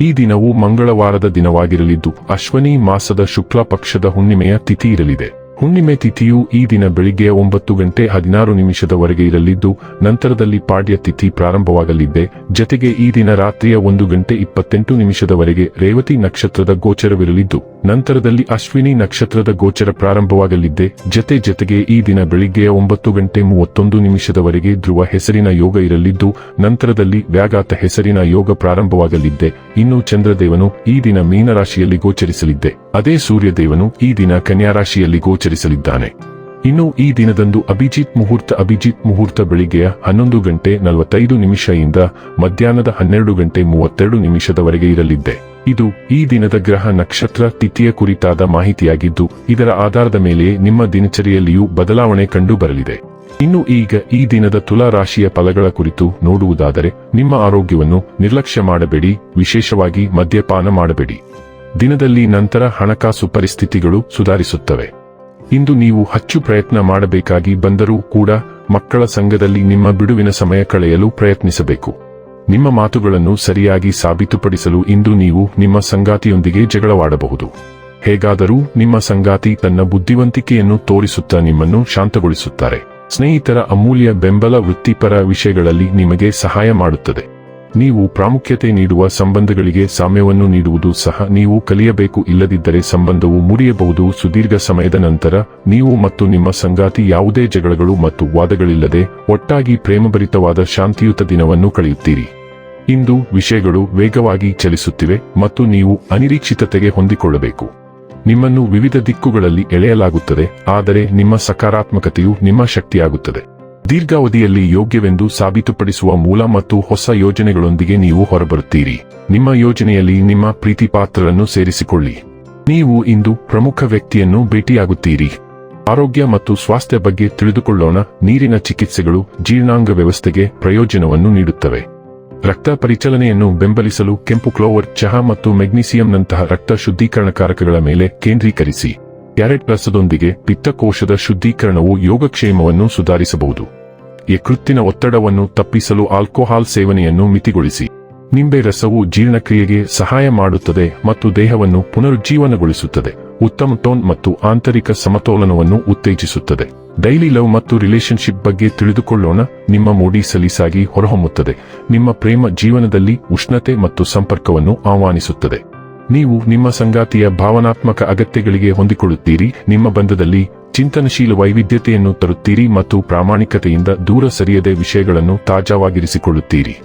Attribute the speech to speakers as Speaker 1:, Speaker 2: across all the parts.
Speaker 1: ಈ ದಿನವು ಮಂಗಳವಾರದ ದಿನವಾಗಿರಲಿದ್ದು ಅಶ್ವನಿ ಮಾಸದ ಶುಕ್ಲ ಪಕ್ಷದ ಹುಣ್ಣಿಮೆಯ ತಿಥಿ ಇರಲಿದೆ. ಹುಣ್ಣಿಮೆ ತಿಥಿಯು ಈ ದಿನ ಬೆಳಿಗ್ಗೆ ಒಂಬತ್ತು ಗಂಟೆ ಹದಿನಾರು ನಿಮಿಷದವರೆಗೆ ಇರಲಿದ್ದು, ನಂತರದಲ್ಲಿ ಪಾಡ್ಯ ತಿಥಿ ಪ್ರಾರಂಭವಾಗಲಿದೆ. ಜತೆಗೆ ಈ ದಿನ ರಾತ್ರಿಯ ಒಂದು ಗಂಟೆ ಇಪ್ಪತ್ತೆಂಟು ನಿಮಿಷದವರೆಗೆ ರೇವತಿ ನಕ್ಷತ್ರದ ಗೋಚರವಿರಲಿದ್ದು, ನಂತರದಲ್ಲಿ ಅಶ್ವಿನಿ ನಕ್ಷತ್ರದ ಗೋಚರ ಪ್ರಾರಂಭವಾಗಲಿದೆ. ಜತೆ ಜತೆಗೆ ಈ ದಿನ ಬೆಳಿಗ್ಗೆಯ ಒಂಬತ್ತು ಗಂಟೆ ಮೂವತ್ತೊಂದು ನಿಮಿಷದವರೆಗೆ ಧ್ರುವ ಹೆಸರಿನ ಯೋಗ ಇರಲಿದ್ದು, ನಂತರದಲ್ಲಿ ವ್ಯಾಘಾತ ಹೆಸರಿನ ಯೋಗ ಪ್ರಾರಂಭವಾಗಲಿದ್ದೆ ಇನ್ನು ಚಂದ್ರದೇವನು ಈ ದಿನ ಮೀನರಾಶಿಯಲ್ಲಿ ಗೋಚರಿಸಲಿದ್ದೆ ಅದೇ ಸೂರ್ಯದೇವನು ಈ ದಿನ ಕನ್ಯಾ ರಾಶಿಯಲ್ಲಿ ಗೋಚರಿಸಲಿದ್ದಾನೆ. ಇನ್ನು ಈ ದಿನದಂದು ಅಭಿಜಿತ್ ಮುಹೂರ್ತ ಅಭಿಜಿತ್ ಮುಹೂರ್ತ ಬೆಳಿಗ್ಗೆಯ ಹನ್ನೊಂದು ಗಂಟೆ ನಲವತ್ತೈದು ನಿಮಿಷದಿಂದ ಮಧ್ಯಾಹ್ನದ ಹನ್ನೆರಡು ಗಂಟೆ ಮೂವತ್ತೆರಡು ನಿಮಿಷದವರೆಗೆ ಇರಲಿದ್ದೆ. ಇದು ಈ ದಿನದ ಗ್ರಹ ನಕ್ಷತ್ರ ತಿಥಿಯ ಕುರಿತಾದ ಮಾಹಿತಿಯಾಗಿದ್ದು, ಇದರ ಆಧಾರದ ಮೇಲೆ ನಿಮ್ಮ ದಿನಚರಿಯಲ್ಲಿಯೂ ಬದಲಾವಣೆ ಕಂಡು ಬರಲಿದೆ ಇನ್ನು ಈಗ ಈ ದಿನದ ತುಲಾ ರಾಶಿಯ ಫಲಗಳ ಕುರಿತು ನೋಡುವುದಾದರೆ, ನಿಮ್ಮ ಆರೋಗ್ಯವನ್ನು ನಿರ್ಲಕ್ಷ್ಯ ಮಾಡಬೇಡಿ, ವಿಶೇಷವಾಗಿ ಮದ್ಯಪಾನ ಮಾಡಬೇಡಿ. ದಿನದಲ್ಲಿ ನಂತರ ಹಣಕಾಸು ಪರಿಸ್ಥಿತಿಗಳು ಸುಧಾರಿಸುತ್ತವೆ. ಇಂದು ನೀವು ಹಚ್ಚು ಪ್ರಯತ್ನ ಮಾಡಬೇಕಾಗಿ ಬಂದರೂ ಕೂಡ ಮಕ್ಕಳ ಸಂಘದಲ್ಲಿ ನಿಮ್ಮ ಬಿಡುವಿನ ಸಮಯ ಕಳೆಯಲು ಪ್ರಯತ್ನಿಸಬೇಕು. ನಿಮ್ಮ ಮಾತುಗಳನ್ನು ಸರಿಯಾಗಿ ಸಾಬೀತುಪಡಿಸಲು ಇಂದು ನೀವು ನಿಮ್ಮ ಸಂಗಾತಿಯೊಂದಿಗೆ ಜಗಳವಾಡಬಹುದು. ಹೇಗಾದರೂ ನಿಮ್ಮ ಸಂಗಾತಿ ತನ್ನ ಬುದ್ಧಿವಂತಿಕೆಯನ್ನು ತೋರಿಸುತ್ತಾ ನಿಮ್ಮನ್ನು ಶಾಂತಗೊಳಿಸುತ್ತಾರೆ. ಸ್ನೇಹಿತರ ಅಮೂಲ್ಯ ಬೆಂಬಲ ವೃತ್ತಿಪರ ವಿಷಯಗಳಲ್ಲಿ ನಿಮಗೆ ಸಹಾಯ ಮಾಡುತ್ತದೆ. ನೀವು ಪ್ರಾಮುಖ್ಯತೆ ನೀಡುವ ಸಂಬಂಧಗಳಿಗೆ ಸಾಮ್ಯವನ್ನು ನೀಡುವುದು ಸಹ ನೀವು ಕಲಿಯಬೇಕು. ಇಲ್ಲದಿದ್ದರೆ ಸಂಬಂಧವು ಮುರಿಯಬಹುದು. ಸುದೀರ್ಘ ಸಮಯದ ನಂತರ ನೀವು ಮತ್ತು ನಿಮ್ಮ ಸಂಗಾತಿ ಯಾವುದೇ ಜಗಳಗಳು ಮತ್ತು ವಾದಗಳಿಲ್ಲದೆ ಒಟ್ಟಾಗಿ ಪ್ರೇಮಭರಿತವಾದ ಶಾಂತಿಯುತ ದಿನವನ್ನು ಕಳೆಯುತ್ತೀರಿ. ಇಂದು ವಿಷಯಗಳು ವೇಗವಾಗಿ ಚಲಿಸುತ್ತಿವೆ ಮತ್ತು ನೀವು ಅನಿರೀಕ್ಷಿತತೆಗೆ ಹೊಂದಿಕೊಳ್ಳಬೇಕು. ನಿಮ್ಮನ್ನು ವಿವಿಧ ದಿಕ್ಕುಗಳಲ್ಲಿ ಎಳೆಯಲಾಗುತ್ತದೆ, ಆದರೆ ನಿಮ್ಮ ಸಕಾರಾತ್ಮಕತೆಯು ನಿಮ್ಮ ಶಕ್ತಿಯಾಗುತ್ತದೆ. ದೀರ್ಘಾವಧಿಯಲ್ಲಿ ಯೋಗ್ಯವೆಂದು ಸಾಬೀತುಪಡಿಸುವ ಮೂಲ ಮತ್ತು ಹೊಸ ಯೋಜನೆಗಳೊಂದಿಗೆ ನೀವು ಹೊರಬರುತ್ತೀರಿ. ನಿಮ್ಮ ಯೋಜನೆಯಲ್ಲಿ ನಿಮ್ಮ ಪ್ರೀತಿಪಾತ್ರರನ್ನು ಸೇರಿಸಿಕೊಳ್ಳಿ. ನೀವು ಇಂದು ಪ್ರಮುಖ ವ್ಯಕ್ತಿಯನ್ನು ಭೇಟಿಯಾಗುತ್ತೀರಿ. ಆರೋಗ್ಯ ಮತ್ತು ಸ್ವಾಸ್ಥ್ಯ ಬಗ್ಗೆ ತಿಳಿದುಕೊಳ್ಳೋಣ. ನೀರಿನ ಚಿಕಿತ್ಸೆಗಳು ಜೀರ್ಣಾಂಗ ವ್ಯವಸ್ಥೆಗೆ ಪ್ರಯೋಜನವನ್ನು ನೀಡುತ್ತವೆ. ರಕ್ತ ಪರಿಚಲನೆಯನ್ನು ಬೆಂಬಲಿಸಲು ಕೆಂಪು ಕ್ಲೋವರ್, ಚಹಾ ಮತ್ತು ಮೆಗ್ನೀಸಿಯಂನಂತಹ ರಕ್ತ ಶುದ್ಧೀಕರಣಕಾರಕಗಳ ಮೇಲೆ ಕೇಂದ್ರೀಕರಿಸಿ. ಕ್ಯಾರೆಟ್ ರಸದೊಂದಿಗೆ ಪಿತ್ತಕೋಶದ ಶುದ್ಧೀಕರಣವು ಯೋಗಕ್ಷೇಮವನ್ನು ಸುಧಾರಿಸಬಹುದು. ಯಕೃತ್ತಿನ ಒತ್ತಡವನ್ನು ತಪ್ಪಿಸಲು ಆಲ್ಕೋಹಾಲ್ ಸೇವನೆಯನ್ನು ಮಿತಿಗೊಳಿಸಿ. ನಿಂಬೆ ರಸವು ಜೀರ್ಣಕ್ರಿಯೆಗೆ ಸಹಾಯ ಮಾಡುತ್ತದೆ ಮತ್ತು ದೇಹವನ್ನು ಪುನರುಜ್ಜೀವನಗೊಳಿಸುತ್ತದೆ. ಉತ್ತಮ ಟೋನ್ ಮತ್ತು ಆಂತರಿಕ ಸಮತೋಲನವನ್ನು ಉತ್ತೇಜಿಸುತ್ತದೆ. ಡೈಲಿ ಲವ್ ಮತ್ತು ರಿಲೇಶನ್ಶಿಪ್ ಬಗ್ಗೆ ತಿಳಿದುಕೊಳ್ಳೋಣ. ನಿಮ್ಮ ಮೂಡಿ ಸಲೀಸಾಗಿ ಹೊರಹೊಮ್ಮುತ್ತದೆ. ನಿಮ್ಮ ಪ್ರೇಮ ಜೀವನದಲ್ಲಿ ಉಷ್ಣತೆ ಮತ್ತು ಸಂಪರ್ಕವನ್ನು ಆಹ್ವಾನಿಸುತ್ತದೆ. ನೀವು ನಿಮ್ಮ ಸಂಗಾತಿಯ ಭಾವನಾತ್ಮಕ ಅಗತ್ಯಗಳಿಗೆ ಹೊಂದಿಕೊಳ್ಳುತ್ತೀರಿ, ನಿಮ್ಮ ಬಂಧದಲ್ಲಿ ಚಿಂತನಶೀಲ ವೈವಿಧ್ಯತೆಯನ್ನು ತರುತ್ತೀರಿ ಮತ್ತು ಪ್ರಾಮಾಣಿಕತೆಯಿಂದ ದೂರ ಸರಿಯದೆ ವಿಷಯಗಳನ್ನು ತಾಜಾವಾಗಿರಿಸಿಕೊಳ್ಳುತ್ತೀರಿ.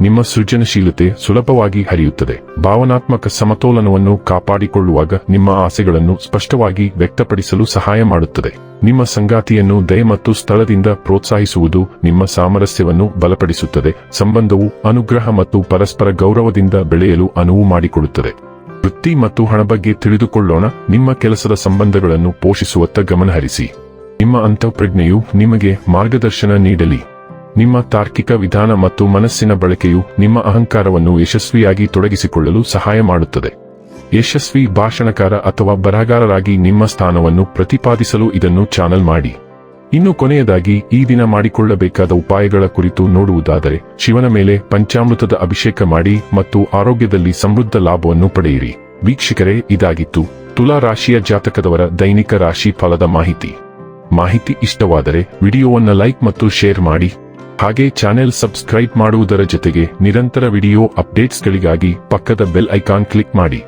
Speaker 1: ನಿಮ್ಮ ಸೃಜನಶೀಲತೆ ಸುಲಭವಾಗಿ ಹರಿಯುತ್ತದೆ. ಭಾವನಾತ್ಮಕ ಸಮತೋಲನವನ್ನು ಕಾಪಾಡಿಕೊಳ್ಳುವಾಗ ನಿಮ್ಮ ಆಸೆಗಳನ್ನು ಸ್ಪಷ್ಟವಾಗಿ ವ್ಯಕ್ತಪಡಿಸಲು ಸಹಾಯ ಮಾಡುತ್ತದೆ. ನಿಮ್ಮ ಸಂಗಾತಿಯನ್ನು ದಯ ಮತ್ತು ಸ್ಥಳದಿಂದ ಪ್ರೋತ್ಸಾಹಿಸುವುದು ನಿಮ್ಮ ಸಾಮರಸ್ಯವನ್ನು ಬಲಪಡಿಸುತ್ತದೆ. ಸಂಬಂಧವು ಅನುಗ್ರಹ ಮತ್ತು ಪರಸ್ಪರ ಗೌರವದಿಂದ ಬೆಳೆಯಲು ಅನುವು ಮಾಡಿಕೊಡುತ್ತದೆ. ವೃತ್ತಿ ಮತ್ತು ಹಣ ಬಗ್ಗೆ ತಿಳಿದುಕೊಳ್ಳೋಣ. ನಿಮ್ಮ ಕೆಲಸದ ಸಂಬಂಧಗಳನ್ನು ಪೋಷಿಸುವತ್ತ ಗಮನಹರಿಸಿ. ನಿಮ್ಮ ಅಂತಃಪ್ರಜ್ಞೆಯು ನಿಮಗೆ ಮಾರ್ಗದರ್ಶನ ನೀಡಲಿ. ನಿಮ್ಮ ತಾರ್ಕಿಕ ವಿಧಾನ ಮತ್ತು ಮನಸ್ಸಿನ ಬಳಕೆಯು ನಿಮ್ಮ ಅಹಂಕಾರವನ್ನು ಯಶಸ್ವಿಯಾಗಿ ತೊಡಗಿಸಿಕೊಳ್ಳಲು ಸಹಾಯ ಮಾಡುತ್ತದೆ. ಯಶಸ್ವಿ ಭಾಷಣಕಾರ ಅಥವಾ ಬರಹಗಾರರಾಗಿ ನಿಮ್ಮ ಸ್ಥಾನವನ್ನು ಪ್ರತಿಪಾದಿಸಲು ಇದನ್ನು ಚಾನಲ್ ಮಾಡಿ. ಇನ್ನು ಕೊನೆಯದಾಗಿ ಈ ದಿನ ಮಾಡಿಕೊಳ್ಳಬೇಕಾದ ಉಪಾಯಗಳ ಕುರಿತು ನೋಡುವುದಾದರೆ, ಶಿವನ ಮೇಲೆ ಪಂಚಾಮೃತದ ಅಭಿಷೇಕ ಮಾಡಿ ಮತ್ತು ಆರೋಗ್ಯದಲ್ಲಿ ಸಮೃದ್ಧ ಲಾಭವನ್ನು ಪಡೆಯಿರಿ. ವೀಕ್ಷಕರೇ, ಇದಾಗಿತ್ತು ತುಲಾ ರಾಶಿಯ ಜಾತಕದವರ ದೈನಿಕ ರಾಶಿ ಫಲದ ಮಾಹಿತಿ. ಮಾಹಿತಿ ಇಷ್ಟವಾದರೆ ವಿಡಿಯೋವನ್ನು ಲೈಕ್ ಮತ್ತು ಶೇರ್ ಮಾಡಿ. ಹಾಗೆ ಚಾನೆಲ್ ಸಬ್ಸ್ಕ್ರೈಬ್ ಮಾಡುವುದರ ಜೊತೆಗೆ ನಿರಂತರ ವಿಡಿಯೋ ಅಪ್ಡೇಟ್ಸ್ಗಳಿಗಾಗಿ ಪಕ್ಕದ ಬೆಲ್ ಐಕಾನ್ ಕ್ಲಿಕ್ ಮಾಡಿ.